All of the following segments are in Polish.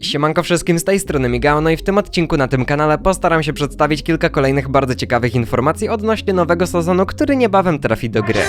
Siemanko wszystkim z tej strony Migao, no i w tym odcinku na tym kanale postaram się przedstawić kilka kolejnych bardzo ciekawych informacji odnośnie nowego sezonu, który niebawem trafi do gry.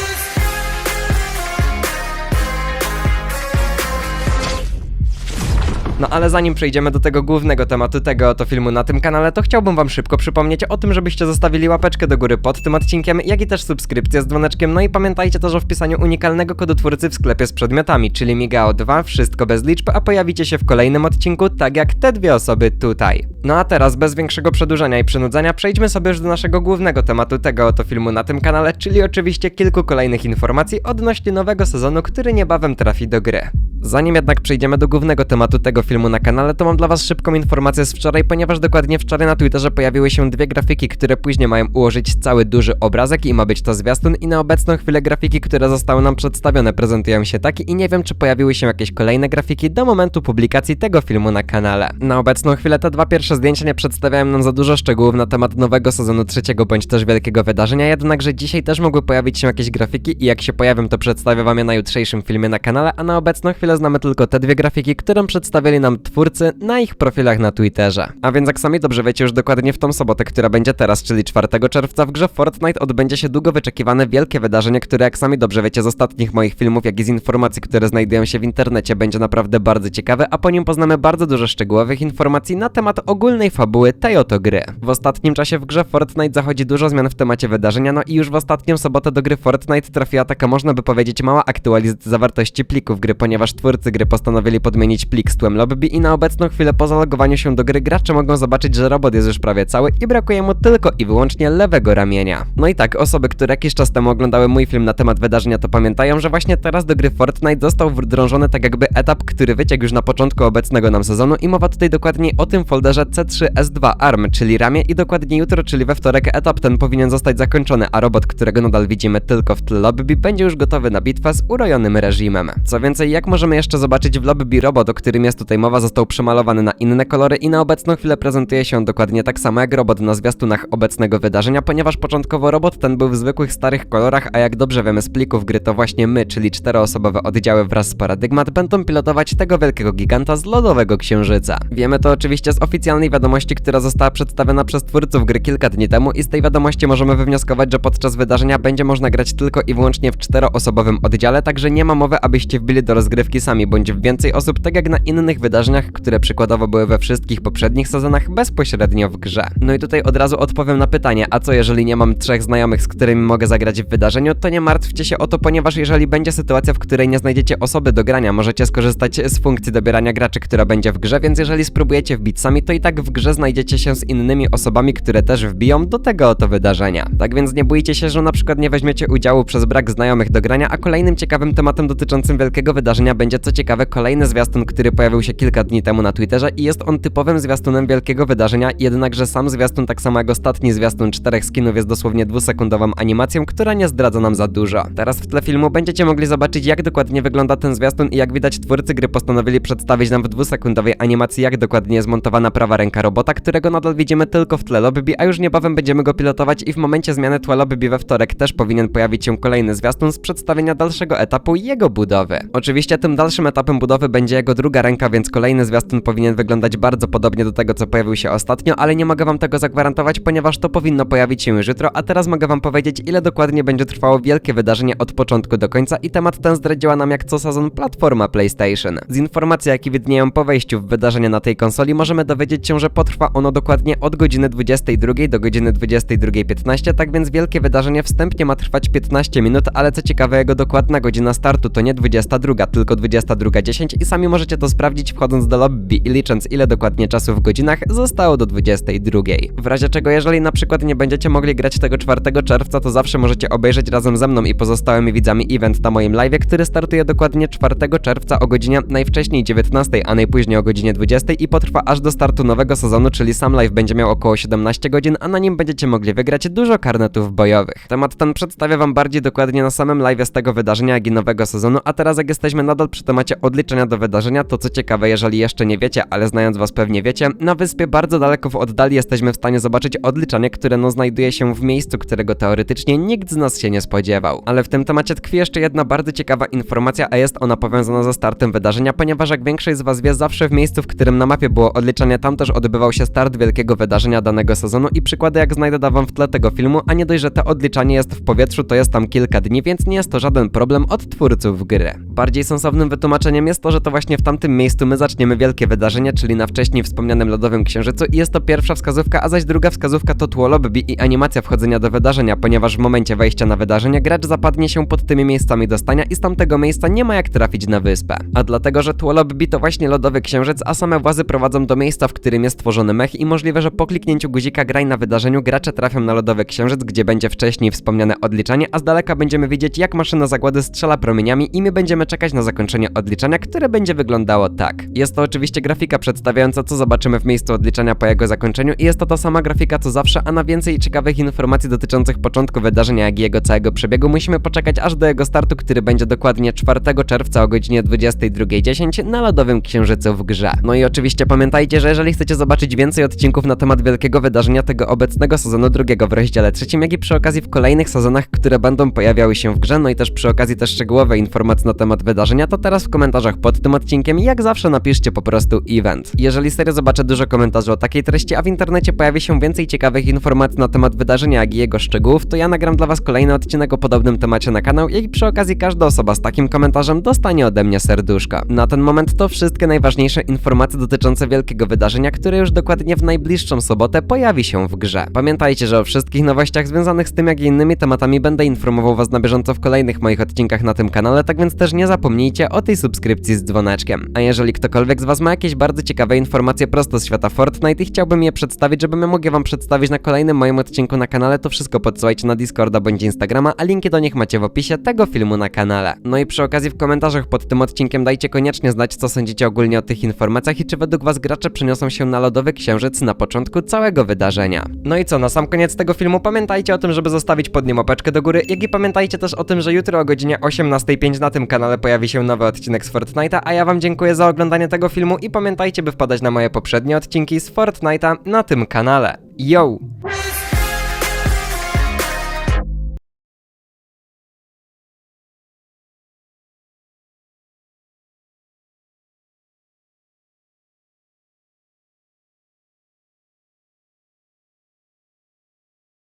No ale zanim przejdziemy do tego głównego tematu tego oto filmu na tym kanale, to chciałbym wam szybko przypomnieć o tym, żebyście zostawili łapeczkę do góry pod tym odcinkiem, jak i też subskrypcję z dzwoneczkiem, no i pamiętajcie też o wpisaniu unikalnego kodu twórcy w sklepie z przedmiotami, czyli Migao 2, wszystko bez liczb, a pojawicie się w kolejnym odcinku, tak jak te dwie osoby tutaj. No a teraz, bez większego przedłużenia i przynudzenia, przejdźmy sobie już do naszego głównego tematu tego oto filmu na tym kanale, czyli oczywiście kilku kolejnych informacji odnośnie nowego sezonu, który niebawem trafi do gry. Zanim jednak przejdziemy do głównego tematu tego filmu na kanale, to mam dla was szybką informację z wczoraj, ponieważ dokładnie wczoraj na Twitterze pojawiły się dwie grafiki, które później mają ułożyć cały duży obrazek i ma być to zwiastun i na obecną chwilę grafiki, które zostały nam przedstawione prezentują się tak i nie wiem czy pojawiły się jakieś kolejne grafiki do momentu publikacji tego filmu na kanale. Na obecną chwilę te dwa pierwsze zdjęcia nie przedstawiają nam za dużo szczegółów na temat nowego sezonu trzeciego bądź też wielkiego wydarzenia, jednakże dzisiaj też mogły pojawić się jakieś grafiki i jak się pojawią to przedstawię wam je na jutrzejszym filmie na kanale, a na obecną chwilę znamy tylko te dwie grafiki, które przedstawili nam twórcy na ich profilach na Twitterze. A więc jak sami dobrze wiecie, już dokładnie w tą sobotę, która będzie teraz, czyli 4 czerwca w grze Fortnite odbędzie się długo wyczekiwane wielkie wydarzenie, które jak sami dobrze wiecie z ostatnich moich filmów, jak i z informacji, które znajdują się w internecie, będzie naprawdę bardzo ciekawe, a po nim poznamy bardzo dużo szczegółowych informacji na temat ogólnej fabuły tej oto gry. W ostatnim czasie w grze Fortnite zachodzi dużo zmian w temacie wydarzenia, no i już w ostatnią sobotę do gry Fortnite trafiła taka, można by powiedzieć, mała aktualizacja zawartości plików gry, ponieważ twórcy gry postanowili podmienić plik z tłem lobby i na obecną chwilę po zalogowaniu się do gry gracze mogą zobaczyć, że robot jest już prawie cały i brakuje mu tylko i wyłącznie lewego ramienia. No i tak, osoby, które jakiś czas temu oglądały mój film na temat wydarzenia, to pamiętają, że właśnie teraz do gry Fortnite został wdrążony tak jakby etap, który wyciekł już na początku obecnego nam sezonu i mowa tutaj dokładniej o tym folderze C3S2 ARM, czyli ramię i dokładnie jutro, czyli we wtorek etap ten powinien zostać zakończony, a robot, którego nadal widzimy tylko w tle lobby, będzie już gotowy na bitwę z urojonym reżimem. Co więcej, jak możemy jeszcze zobaczyć w lobby robot, o którym jest tutaj mowa, został przemalowany na inne kolory i na obecną chwilę prezentuje się dokładnie tak samo jak robot na zwiastunach obecnego wydarzenia, ponieważ początkowo robot ten był w zwykłych starych kolorach, a jak dobrze wiemy z plików gry, to właśnie my, czyli czteroosobowe oddziały wraz z Paradygmat, będą pilotować tego wielkiego giganta z lodowego księżyca. Wiemy to oczywiście z oficjalnej wiadomości, która została przedstawiona przez twórców gry kilka dni temu i z tej wiadomości możemy wywnioskować, że podczas wydarzenia będzie można grać tylko i wyłącznie w czteroosobowym oddziale, także nie ma mowy, abyście wbili do rozgrywki sami, bądź w więcej osób, tak jak na innych wydarzeniach, które przykładowo były we wszystkich poprzednich sezonach bezpośrednio w grze. No i tutaj od razu odpowiem na pytanie, a co jeżeli nie mam trzech znajomych, z którymi mogę zagrać w wydarzeniu, to nie martwcie się o to, ponieważ jeżeli będzie sytuacja, w której nie znajdziecie osoby do grania, możecie skorzystać z funkcji dobierania graczy, która będzie w grze, więc jeżeli spróbujecie wbić sami, to i tak w grze znajdziecie się z innymi osobami, które też wbiją do tego oto wydarzenia. Tak więc nie bójcie się, że na przykład nie weźmiecie udziału przez brak znajomych do grania, a kolejnym ciekawym tematem dotyczącym wielkiego wydarzenia będzie co ciekawe kolejny zwiastun, który pojawił się kilka dni temu na Twitterze i jest on typowym zwiastunem wielkiego wydarzenia, jednakże sam zwiastun, tak samo jak ostatni zwiastun czterech skinów jest dosłownie dwusekundową animacją, która nie zdradza nam za dużo. Teraz w tle filmu będziecie mogli zobaczyć jak dokładnie wygląda ten zwiastun i jak widać twórcy gry postanowili przedstawić nam w dwusekundowej animacji jak dokładnie jest montowana prawa ręka robota, którego nadal widzimy tylko w tle lobby, a już niebawem będziemy go pilotować i w momencie zmiany tła lobby we wtorek też powinien pojawić się kolejny zwiastun z przedstawienia dalszego etapu jego budowy. Oczywiście tym dalszym etapem budowy będzie jego druga ręka, więc kolejny zwiastun powinien wyglądać bardzo podobnie do tego, co pojawił się ostatnio, ale nie mogę wam tego zagwarantować, ponieważ to powinno pojawić się już jutro, a teraz mogę wam powiedzieć, ile dokładnie będzie trwało wielkie wydarzenie od początku do końca i temat ten zdradziła nam jak co sezon platforma PlayStation. Z informacji, jakie widnieją po wejściu w wydarzenie na tej konsoli, możemy dowiedzieć się, że potrwa ono dokładnie od godziny 22 do godziny 22.15, tak więc wielkie wydarzenie wstępnie ma trwać 15 minut, ale co ciekawe, jego dokładna godzina startu to nie 22, tylko 22.10 i sami możecie to sprawdzić wchodząc do lobby i licząc ile dokładnie czasu w godzinach zostało do 22. W razie czego, jeżeli na przykład nie będziecie mogli grać tego 4 czerwca, to zawsze możecie obejrzeć razem ze mną i pozostałymi widzami event na moim live, który startuje dokładnie 4 czerwca o godzinie najwcześniej 19, a najpóźniej o godzinie 20 i potrwa aż do startu nowego sezonu, czyli sam live będzie miał około 17 godzin, a na nim będziecie mogli wygrać dużo karnetów bojowych. Temat ten przedstawię wam bardziej dokładnie na samym live z tego wydarzenia, jak i nowego sezonu, a teraz jak jesteśmy nadal przy temacie odliczenia do wydarzenia, to co ciekawe, ciekawe, jeżeli jeszcze nie wiecie, ale znając was pewnie wiecie, na wyspie bardzo daleko w oddali jesteśmy w stanie zobaczyć odliczanie, które no znajduje się w miejscu, którego teoretycznie nikt z nas się nie spodziewał. Ale w tym temacie tkwi jeszcze jedna bardzo ciekawa informacja, a jest ona powiązana ze startem wydarzenia, ponieważ jak większość z was wie, zawsze w miejscu, w którym na mapie było odliczanie, tam też odbywał się start wielkiego wydarzenia danego sezonu i przykłady jak znajdę da wam w tle tego filmu, a nie dość, że to odliczanie jest w powietrzu, to jest tam kilka dni, więc nie jest to żaden problem od twórców gry. Bardziej sensownym wytłumaczeniem jest to, że to właśnie w tamtym miejscu my zaczniemy wielkie wydarzenie, czyli na wcześniej wspomnianym Lodowym Księżycu i jest to pierwsza wskazówka, a zaś druga wskazówka to tło lobby i animacja wchodzenia do wydarzenia, ponieważ w momencie wejścia na wydarzenie gracz zapadnie się pod tymi miejscami do stania i z tamtego miejsca nie ma jak trafić na wyspę. A dlatego, że tło lobby to właśnie Lodowy Księżyc, a same włazy prowadzą do miejsca, w którym jest tworzony mech i możliwe, że po kliknięciu guzika graj na wydarzeniu gracze trafią na Lodowy Księżyc, gdzie będzie wcześniej wspomniane odliczanie, a z daleka będziemy widzieć jak maszyna zagłady strzela promieniami i my będziemy czekać na zakończenie odliczania, które będzie wyglądało tak. Jest to oczywiście grafika przedstawiająca co zobaczymy w miejscu odliczania po jego zakończeniu i jest to ta sama grafika co zawsze, a na więcej ciekawych informacji dotyczących początku wydarzenia, jak i jego całego przebiegu musimy poczekać aż do jego startu, który będzie dokładnie 4 czerwca o godzinie 22.10 na Lodowym Księżycu w grze. No i oczywiście pamiętajcie, że jeżeli chcecie zobaczyć więcej odcinków na temat wielkiego wydarzenia tego obecnego sezonu drugiego w rozdziale trzecim, jak i przy okazji w kolejnych sezonach, które będą pojawiały się w grze, no i też przy okazji też szczegółowe informacje na temat wydarzenia, to teraz w komentarzach pod tym odcinkiem jak zawsze napiszcie po prostu event. Jeżeli serio zobaczę dużo komentarzy o takiej treści, a w internecie pojawi się więcej ciekawych informacji na temat wydarzenia, jak i jego szczegółów, to ja nagram dla was kolejny odcinek o podobnym temacie na kanał i przy okazji każda osoba z takim komentarzem dostanie ode mnie serduszko. Na ten moment to wszystkie najważniejsze informacje dotyczące wielkiego wydarzenia, które już dokładnie w najbliższą sobotę pojawi się w grze. Pamiętajcie, że o wszystkich nowościach związanych z tym, jak i innymi tematami będę informował was na bieżąco w kolejnych moich odcinkach na tym kanale, tak więc też nie zapomnijcie o tej subskrypcji z dzwoneczkiem. A jeżeli ktokolwiek z was ma jakieś bardzo ciekawe informacje prosto z świata Fortnite i chciałbym je przedstawić, żebym ja mógł je wam przedstawić na kolejnym moim odcinku na kanale, to wszystko podsyłajcie na Discorda bądź Instagrama, a linki do nich macie w opisie tego filmu na kanale. No i przy okazji w komentarzach pod tym odcinkiem dajcie koniecznie znać, co sądzicie ogólnie o tych informacjach i czy według was gracze przeniosą się na Lodowy Księżyc na początku całego wydarzenia. No i co, na sam koniec tego filmu pamiętajcie o tym, żeby zostawić pod nim łapeczkę do góry, jak i pamiętajcie też o tym, że jutro o godzinie 18.05 na tym kanale pojawi się nowy odcinek z Fortnite'a, a ja wam dziękuję za oglądanie tego filmu i pamiętajcie, by wpadać na moje poprzednie odcinki z Fortnite'a na tym kanale. Yo!